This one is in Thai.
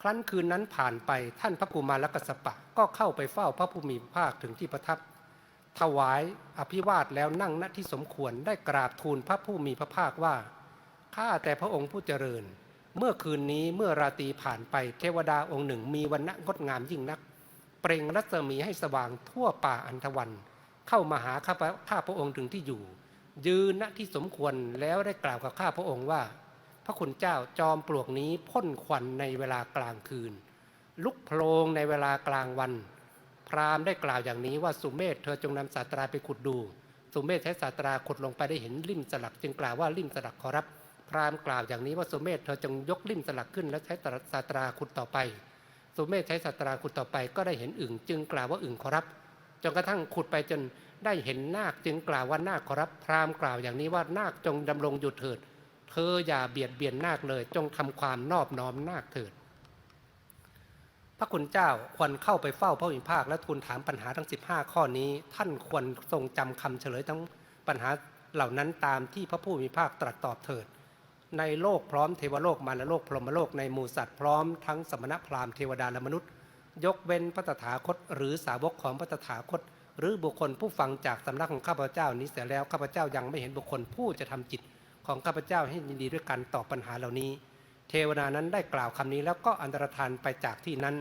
ครั้นคืนนั้นผ่านไปท่านพระกุมารกัสปะก็เข้าไปเฝ้าพระผู้มีพระภาคถึงที่ประทับ ถวายอภิวาทแล้วนั่งณที่สมควรได้กราบทูลพระผู้มีพระภาคว่าข้าแต่พระองค์ผู้เจริญ เมื่อคืนนี้เมื่อราตรีผ่านไปเทวดาองค์หนึ่งมีวันณะงดงามยิ่งนัก เปล่งรัศมีให้สว่างทั่วป่าอันธวัน เข้ามาหาข้าพระข้าพระองค์ถึงที่อยู่ ยืนณที่สมควรแล้วได้กล่าวกับข้าพระองค์ว่า พระคุณเจ้าจอมปลวกนี้พ่นควันในเวลากลางคืน ลุกโพลงในเวลากลางวัน พราหมณ์ได้กล่าวอย่างนี้ว่าสุเมธเธอจงนำศาสตราไปขุดดู สุเมธใช้ศาสตราขุดลงไปได้เห็นลิ่มสลัก จึงกล่าวว่าลิ่มสลักขอรับ พราหมณ์กล่าวอย่างนี้ว่าสุเมธเธอจงยกลิ่มสลักขึ้น และใช้ศาสตราขุดต่อไป สุเมธใช้ศาสตราขุดต่อไปก็ได้เห็นอึ่ง จึงกล่าวว่าอึ่งขอรับจนกระทั่งขุดไปจนได้เห็นนาคจึงกล่าวว่านาคขอรับพราหมณ์กล่าวอย่างนี้ว่านาคจงดำรงอยู่เถิด เธออย่าเบียดเบียนนาคเลย จงทำความนอบน้อมนาคเถิด พระคุณเจ้าควรเข้าไปเฝ้าพระวิภาคและทูลถามปัญหาทั้ง 15 ข้อนี้ ท่านควรทรงจำคำเฉลยทั้งปัญหาเหล่านั้นตามที่พระผู้มีภาคตรัสตอบเถิด ในโลกพร้อมเทวโลกมารโลกพรหมโลกในหมู่สัตว์พร้อมทั้งสมณพราหมณ์เทวดาและมนุษย์ ยกเว้นพระตถาคต หรือสาวกของพระตถาคต หรือบุคคลผู้ฟังจากสำนักของข้าพเจ้านี้เสียแล้วข้าพเจ้ายังไม่เห็นบุคคลผู้จะทำจิต ของข้าพเจ้าให้ยินดีด้วยการตอบปัญหาเหล่านี้ เทวดานั้นได้กล่าวคำนี้แล้วก็อันตรธานไปจากที่นั้น